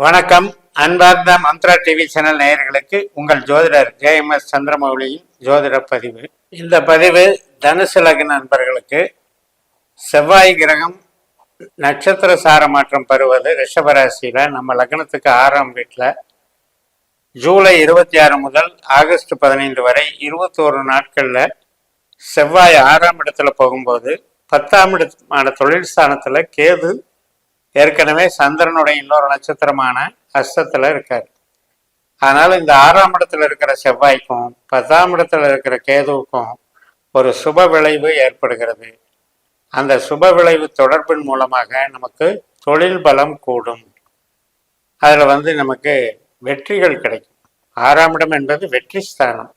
வணக்கம். அன்பார்ந்த Mantra TV channel நேயர்களுக்கு உங்கள் ஜோதிடர் ஜேஎம்எஸ் சந்திரமௌலியின் ஜோதிட பதிவு. இந்த பதிவு தனுசு லக்ன நண்பர்களுக்கு செவ்வாய் கிரகம் நட்சத்திர சார மாற்றம் பெறுவது ரிஷபராசியில் நம்ம லக்னத்துக்கு ஆறாம் வீட்டில் ஜூலை இருபத்தி ஆறு முதல் ஆகஸ்ட் பதினைந்து வரை இருபத்தோரு நாட்களில் செவ்வாய் ஆறாம் இடத்துல போகும்போது பத்தாம் இடமான தொழில் ஸ்தானத்தில் கேது ஏற்கனவே சந்திரனுடைய இன்னொரு நட்சத்திரமான அஸ்தத்துல இருக்காரு. அதனால இந்த ஆறாம் இடத்துல இருக்கிற செவ்வாய்க்கும் பத்தாம் இடத்துல இருக்கிற கேதுவுக்கும் ஒரு சுப விளைவு ஏற்படுகிறது. அந்த சுப விளைவு தொடர்பின் மூலமாக நமக்கு தொழில் பலம் கூடும். அதில் வந்து நமக்கு வெற்றிகள் கிடைக்கும். ஆறாம் இடம் என்பது வெற்றி ஸ்தானம்.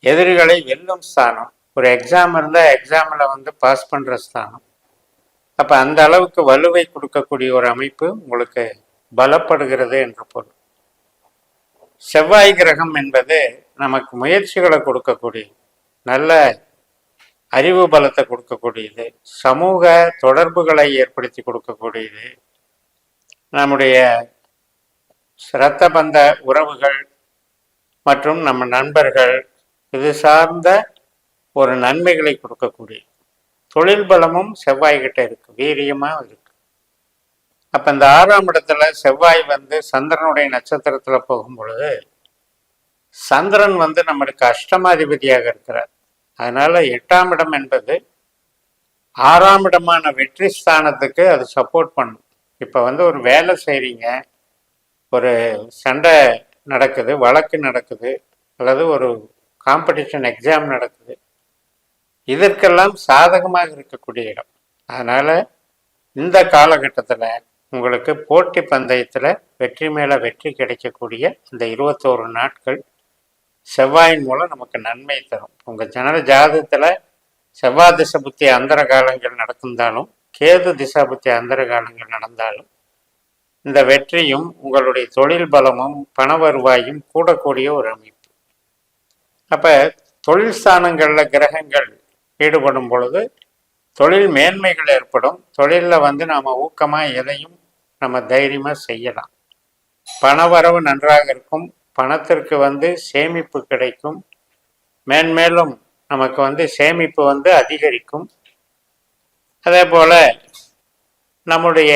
எதிரிகளை வெல்லும் ஸ்தானம். ஒரு எக்ஸாம் இருந்தால் எக்ஸாமில் வந்து பாஸ் பண்ணுற ஸ்தானம். அப்போ அந்த அளவுக்கு வலுவை கொடுக்கக்கூடிய ஒரு அமைப்பு உங்களுக்கு பலப்படுகிறது என்று பொருள். செவ்வாய் கிரகம் என்பது நமக்கு முயற்சிகளை கொடுக்கக்கூடிய நல்ல அறிவு பலத்தை கொடுக்கக்கூடியது சமூக தொடர்புகளை ஏற்படுத்தி கொடுக்கக்கூடியது. நம்முடைய இரத்த பந்த உறவுகள் மற்றும் நம்ம நண்பர்கள் இது சார்ந்த ஒரு நன்மைகளை கொடுக்கக்கூடிய தொழில் பலமும் செவ்வாய்கிட்ட இருக்கு வீரியமாக இருக்கு. அப்போ இந்த ஆறாம் இடத்துல செவ்வாய் வந்து சந்திரனுடைய நட்சத்திரத்தில் போகும் பொழுது சந்திரன் வந்து நம்மளுக்கு அஷ்டமாதிபதியாக இருக்கிறார். அதனால எட்டாம் இடம் என்பது ஆறாம் இடமான வெற்றி ஸ்தானத்துக்கு அது சப்போர்ட் பண்ணும். இப்போ வந்து ஒரு வேலை செய்கிறீங்க ஒரு சண்டை நடக்குது வழக்கு நடக்குது அல்லது ஒரு காம்படிஷன் எக்ஸாம் நடக்குது இதற்கெல்லாம் சாதகமாக இருக்கக்கூடிய இடம். அதனால் இந்த காலகட்டத்தில் உங்களுக்கு போட்டி பந்தயத்தில் வெற்றி மேலே வெற்றி கிடைக்கக்கூடிய இந்த இருபத்தோரு நாட்கள் செவ்வாயின் மூலம் நமக்கு நன்மை தரும். உங்கள் ஜனன ஜாதகத்தில் செவ்வாய் திசை புத்தி அந்தர காலங்கள் நடந்தாலும் கேது திசா புத்தி அந்தர காலங்கள் நடந்தாலும் இந்த வெற்றியும் உங்களுடைய தொழில் பலமும் பண வருவாயும் கூடக்கூடிய ஒரு அமைப்பு. அப்போ தொழில் ஸ்தானங்களில் கிரகங்கள் ஈடுபடும் பொழுது தொழில் மேன்மைகள் ஏற்படும். தொழிலில் வந்து நாம் ஊக்கமாக எதையும் நம்ம தைரியமாக செய்யலாம். பணவரவு நன்றாக இருக்கும். பணத்திற்கு வந்து சேமிப்பு கிடைக்கும். மேன்மேலும் நமக்கு வந்து சேமிப்பு வந்து அதிகரிக்கும். அதே போல் நம்முடைய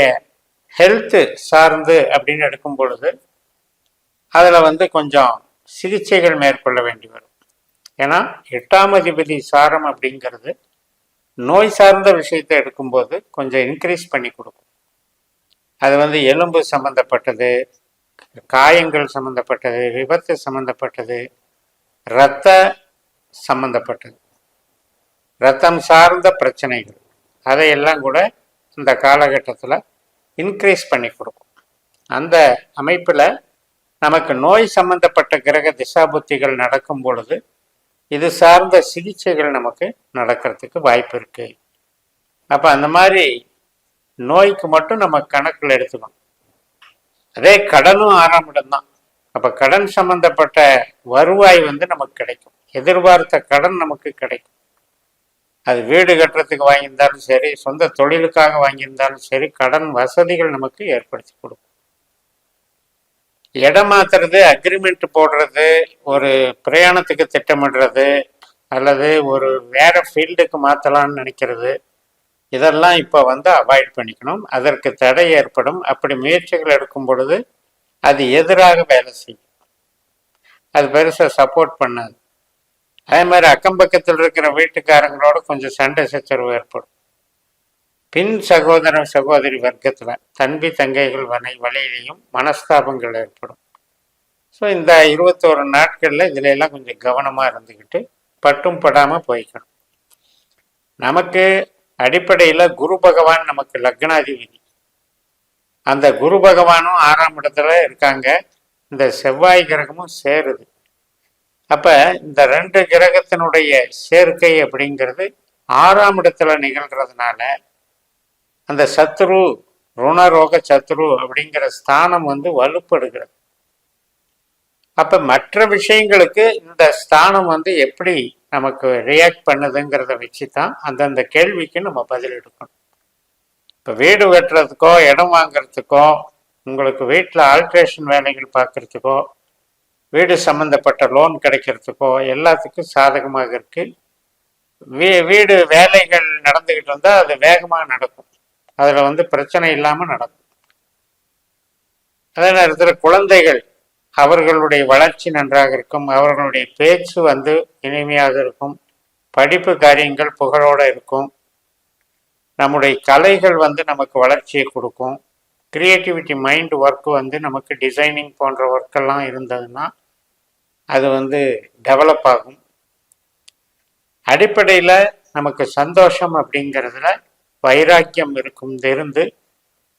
ஹெல்த்து சார்ந்து அப்படின்னு எடுக்கும் பொழுது அதில் வந்து கொஞ்சம் சிகிச்சைகள் மேற்கொள்ள வேண்டி வரும். ஏன்னா எட்டாம் அதிபதி சாரம் அப்படிங்கிறது நோய் சார்ந்த விஷயத்தை எடுக்கும்போது கொஞ்சம் இன்க்ரீஸ் பண்ணி கொடுக்கும். அது வந்து எலும்பு சம்மந்தப்பட்டது காயங்கள் சம்மந்தப்பட்டது விபத்து சம்மந்தப்பட்டது இரத்த சம்மந்தப்பட்டது ரத்தம் சார்ந்த பிரச்சனைகள் அதையெல்லாம் கூட இந்த காலகட்டத்தில் இன்க்ரீஸ் பண்ணி கொடுக்கும். அந்த அமைப்பில் நமக்கு நோய் சம்பந்தப்பட்ட கிரக திசாபுத்திகள் நடக்கும் பொழுது இது சார்ந்த சிகிச்சைகள் நமக்கு நடக்கிறதுக்கு வாய்ப்பு இருக்கு. அப்போ அந்த மாதிரி நோய்க்கு மட்டும் நம்ம கணக்கில் எடுத்துக்கணும். அதே கடனும் ஆறாம் தான். அப்போ கடன் சம்பந்தப்பட்ட வருவாய் வந்து நமக்கு கிடைக்கும். எதிர்பார்த்த கடன் நமக்கு கிடைக்கும். அது வீடு கட்டுறதுக்கு வாங்கியிருந்தாலும் சரி சொந்த தொழிலுக்காக வாங்கியிருந்தாலும் சரி கடன் வசதிகள் நமக்கு ஏற்படுத்தி கொடுக்கும். இடம் மாத்துறது அக்ரிமெண்ட் போடுறது ஒரு பிரயாணத்துக்கு திட்டமிடுறது அல்லது ஒரு வேற ஃபீல்டுக்கு மாற்றலாம்னு நினைக்கிறது. இதெல்லாம் இப்போ வந்து அவாய்ட் பண்ணிக்கணும். அதற்கு தடை ஏற்படும். அப்படி முயற்சிகள் எடுக்கும் பொழுது அது எதிராக வேலை செய்யும். அது பெருசாக சப்போர்ட் பண்ணாது. அதே மாதிரி அக்கம் பக்கத்தில் இருக்கிற வீட்டுக்காரங்களோட கொஞ்சம் சண்டை சச்சரவு ஏற்படும். பின் சகோதர சகோதரி வர்க்கத்தில் தம்பி தங்கைகள் வனை வழியிலையும் மனஸ்தாபங்கள் ஏற்படும். ஸோ இந்த இருபத்தோரு நாட்களில் இதில் எல்லாம் கொஞ்சம் கவனமாக இருந்துக்கிட்டு பட்டும் படாமல் போய்க்கணும். நமக்கு அடிப்படையில் குரு பகவான் நமக்கு லக்னாதிபதி. அந்த குரு பகவானும் ஆறாம் இடத்துல இருக்காங்க. இந்த செவ்வாய் கிரகமும் சேருது. அப்போ இந்த ரெண்டு கிரகத்தினுடைய சேர்க்கை அப்படிங்கிறது ஆறாம் இடத்துல நிகழ்கிறதுனால அந்த சத்ரு ருணரோக சத்ரு அப்படிங்கிற ஸ்தானம் வந்து வலுப்படுகிறது. அப்ப மற்ற விஷயங்களுக்கு இந்த ஸ்தானம் வந்து எப்படி நமக்கு ரியாக்ட் பண்ணுதுங்கிறத வச்சு தான் அந்தந்த கேள்விக்கு நம்ம பதில் எடுக்கணும். இப்போ வீடு வெட்டுறதுக்கோ இடம் வாங்குறதுக்கோ உங்களுக்கு வீட்டில் ஆல்ட்ரேஷன் வேலைகள் பார்க்குறதுக்கோ வீடு சம்மந்தப்பட்ட லோன் கிடைக்கிறதுக்கோ எல்லாத்துக்கும் சாதகமாக இருக்கு. வீ வீடு வேலைகள் நடந்துக்கிட்டு இருந்தால் அது வேகமாக நடக்கும். அதில் வந்து பிரச்சனை இல்லாமல் நடக்கும். அதே நேரத்தில் குழந்தைகள் அவர்களுடைய வளர்ச்சி நன்றாக இருக்கும். அவர்களுடைய பேச்சு வந்து இனிமையாக இருக்கும். படிப்பு காரியங்கள் புகழோடு இருக்கும். நம்முடைய கலைகள் வந்து நமக்கு வளர்ச்சியை கொடுக்கும். கிரியேட்டிவிட்டி மைண்ட் ஒர்க் வந்து நமக்கு டிசைனிங் போன்ற ஒர்க்கெல்லாம் இருந்ததுன்னா அது வந்து டெவலப் ஆகும். அடிப்படையில் நமக்கு சந்தோஷம் அப்படிங்கிறதுல வைராக்கியம் இருக்கும் தெரிந்து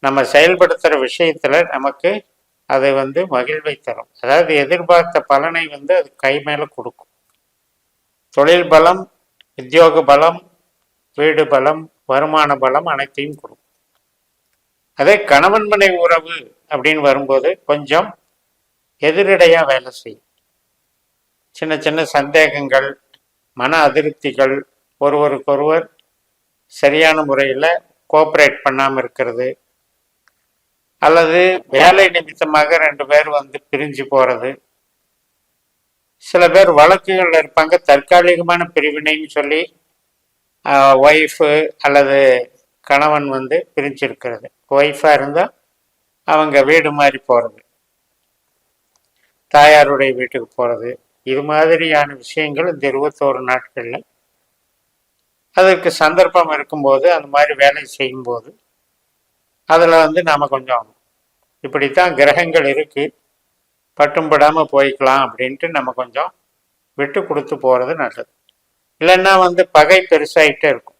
நம்ம செயல்படுத்துகிற விஷயத்தில் நமக்கு அதை வந்து மகிழ்வை தரும். அதாவது எதிர்பார்த்த பலனை வந்து அது கை மேலே கொடுக்கும். தொழில் பலம் உத்தியோக பலம் வீடு பலம் வருமான பலம் அனைத்தையும் கொடுக்கும். அதே கணவன் மனை உறவு அப்படின்னு வரும்போது கொஞ்சம் எதிரடையாக வேலை செய்யும். சின்ன சின்ன சந்தேகங்கள் மன அதிருப்திகள் ஒருவருக்கொருவர் சரியான முறையில் கோஆப்ரேட் பண்ணாமல் இருக்கிறது. அல்லது வேலை நிமித்தமாக ரெண்டு பேர் வந்து பிரிஞ்சு போகிறது சில பேர் வழக்குகளில் இருப்பாங்க. தற்காலிகமான பிரிவினைன்னு சொல்லி ஒய்ஃபு அல்லது கணவன் வந்து பிரிஞ்சிருக்கிறது. ஒய்ஃபாக இருந்தால் அவங்க வீடு மாதிரி போகிறது தாயாருடைய வீட்டுக்கு போகிறது இது மாதிரியான விஷயங்கள் இந்த இருபத்தோரு நாட்களில் அதற்கு சந்தர்ப்பம் இருக்கும்போது அந்த மாதிரி வேலை செய்யும்போது அதில் வந்து நாம் கொஞ்சம் இப்படித்தான் கிரகங்கள் இருக்குது பட்டும் படாமல் போய்க்கலாம் அப்படின்ட்டு நம்ம கொஞ்சம் விட்டு கொடுத்து போகிறது நல்லது. இல்லைன்னா வந்து பகை பெருசாகிட்டே இருக்கும்.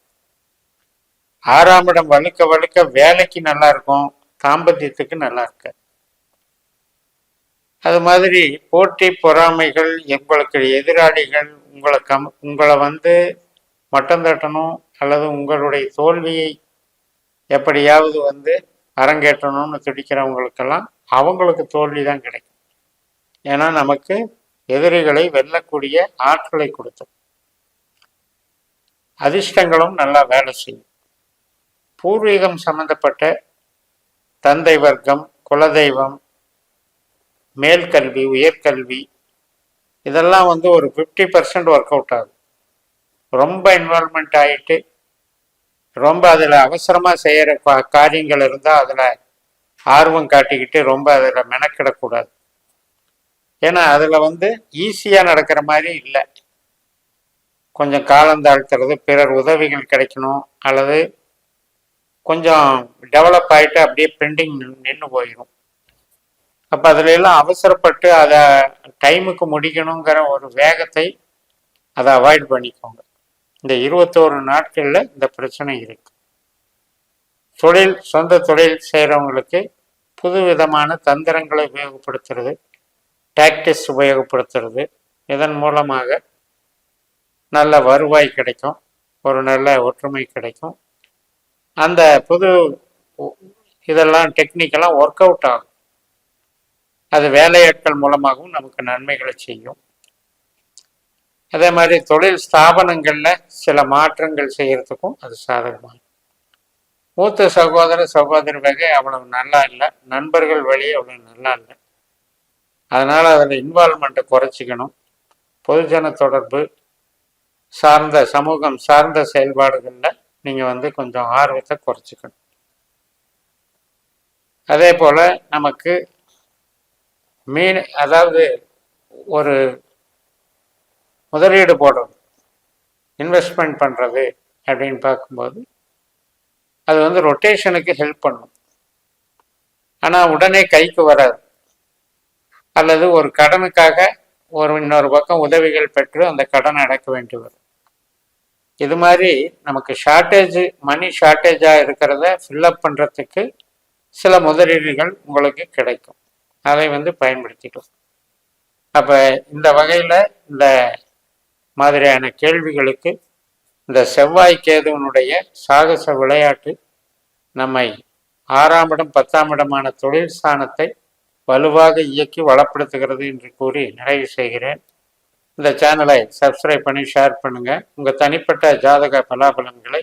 ஆறாம் இடம் வழுக்க வழுக்க வேலைக்கு நல்லா இருக்கும் தாம்பத்தியத்துக்கு நல்லா இருக்க. அது மாதிரி போட்டி பொறாமைகள் உங்களுக்கு எதிராளிகள் உங்களை கம் உங்களை வந்து மட்டம் தட்டணும் அல்லது உங்களுடைய தோல்வியை எப்படியாவது வந்து அரங்கேற்றணும்னு துடிக்கிறவங்களுக்கெல்லாம் அவங்களுக்கு தோல்வி தான் கிடைக்கும். ஏன்னா நமக்கு எதிரிகளை வெல்லக்கூடிய ஆற்றலை கொடுத்தோம் அதிர்ஷ்டங்களும் நல்லா வேலை செய்யும். பூர்வீகம் சம்பந்தப்பட்ட தந்தை வர்க்கம் குலதெய்வம் மேல்கல்வி உயர்கல்வி இதெல்லாம் வந்து ஒரு ஃபிஃப்டி பர்சன்ட் ஒர்க் அவுட் ஆகும் ரொம்ப இன்வால்மெண்ட் ஆகிட்டு ரொம்ப அதில் அவசரமாக செய்கிற காரியங்கள் இருந்தால் அதில் ஆர்வம் காட்டிக்கிட்டு ரொம்ப அதில் மெனக்கிடக்கூடாது. ஏன்னா அதில் வந்து ஈஸியாக நடக்கிற மாதிரி இல்லை. கொஞ்சம் காலம் தாழ்த்துறது பிறர் உதவிகள் கிடைக்கணும் அல்லது கொஞ்சம் டெவலப் ஆகிட்டு அப்படியே பெண்டிங் நின்று போயிடும் அப்போ அதுல எல்லாம் அவசரப்பட்டு அதை டைமுக்கு முடிக்கணுங்கிற ஒரு வேகத்தை அதை அவாய்ட் பண்ணிக்கோங்க. இந்த இருபத்தோரு நாட்களில் இந்த பிரச்சனை இருக்கு. தொழில் சொந்த தொழில் செய்கிறவங்களுக்கு புது விதமான தந்திரங்களை உபயோகப்படுத்துறது டாக்டிஸ் உபயோகப்படுத்துறது. இதன் மூலமாக நல்ல வருவாய் கிடைக்கும் ஒரு நல்ல ஒற்றுமை கிடைக்கும். அந்த புது இதெல்லாம் டெக்னிக்கெல்லாம் ஒர்க் அவுட் ஆகும். அது வேலையாட்கள் மூலமாகவும் நமக்கு நன்மைகளை செய்யும். அதே மாதிரி தொழில் ஸ்தாபனங்களில் சில மாற்றங்கள் செய்கிறதுக்கும் அது சாதகமாக மூத்த சகோதர சகோதரி வகை அவ்வளவு நல்லா இல்லை. நண்பர்கள் வழி அவ்வளவு நல்லா இல்லை. அதனால் அதில் இன்வால்மெண்ட்டை குறைச்சிக்கணும். பொதுஜன தொடர்பு சார்ந்த சமூகம் சார்ந்த செயல்பாடுகளில் நீங்கள் வந்து கொஞ்சம் ஆர்வத்தை குறைச்சிக்கணும். அதே போல் நமக்கு மீன் அதாவது ஒரு முதலீடு போடுறது இன்வெஸ்ட்மெண்ட் பண்ணுறது அப்படின்னு பார்க்கும்போது அது வந்து ரொட்டேஷனுக்கு ஹெல்ப் பண்ணும். ஆனால் உடனே கைக்கு வராது. அல்லது ஒரு கடனுக்காக ஒரு இன்னொரு பக்கம் உதவிகள் பெற்று அந்த கடனை அடைக்க வேண்டி வரும். இது மாதிரி நமக்கு ஷார்ட்டேஜ் மணி ஷார்ட்டேஜாக இருக்கிறத ஃபில்லப் பண்ணுறதுக்கு சில முதலீடுகள் உங்களுக்கு கிடைக்கும். அதை வந்து பயன்படுத்திக்கலாம் அப்போ இந்த வகையில் இந்த மாதிரியான கேள்விகளுக்கு இந்த செவ்வாய் கேதுவனுடைய சாகச விளையாட்டு நம்மை ஆறாம் இடம் பத்தாம் இடமான தொழில் ஸ்தானத்தை வலுவாக இயக்கி வளப்படுத்துகிறது என்று கூறி நிறைவு செய்கிறேன். இந்த சேனலை சப்ஸ்கிரைப் பண்ணி ஷேர் பண்ணுங்கள் உங்கள் தனிப்பட்ட ஜாதக பலாபலன்களை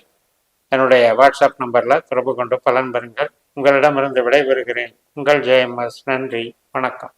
என்னுடைய வாட்ஸ்அப் நம்பரில் தொடர்பு கொண்டு பலன் பெறுங்கள். உங்களிடமிருந்து விடைபெறுகிறேன். உங்கள் ஜெயம்எஸ் நன்றி. வணக்கம்.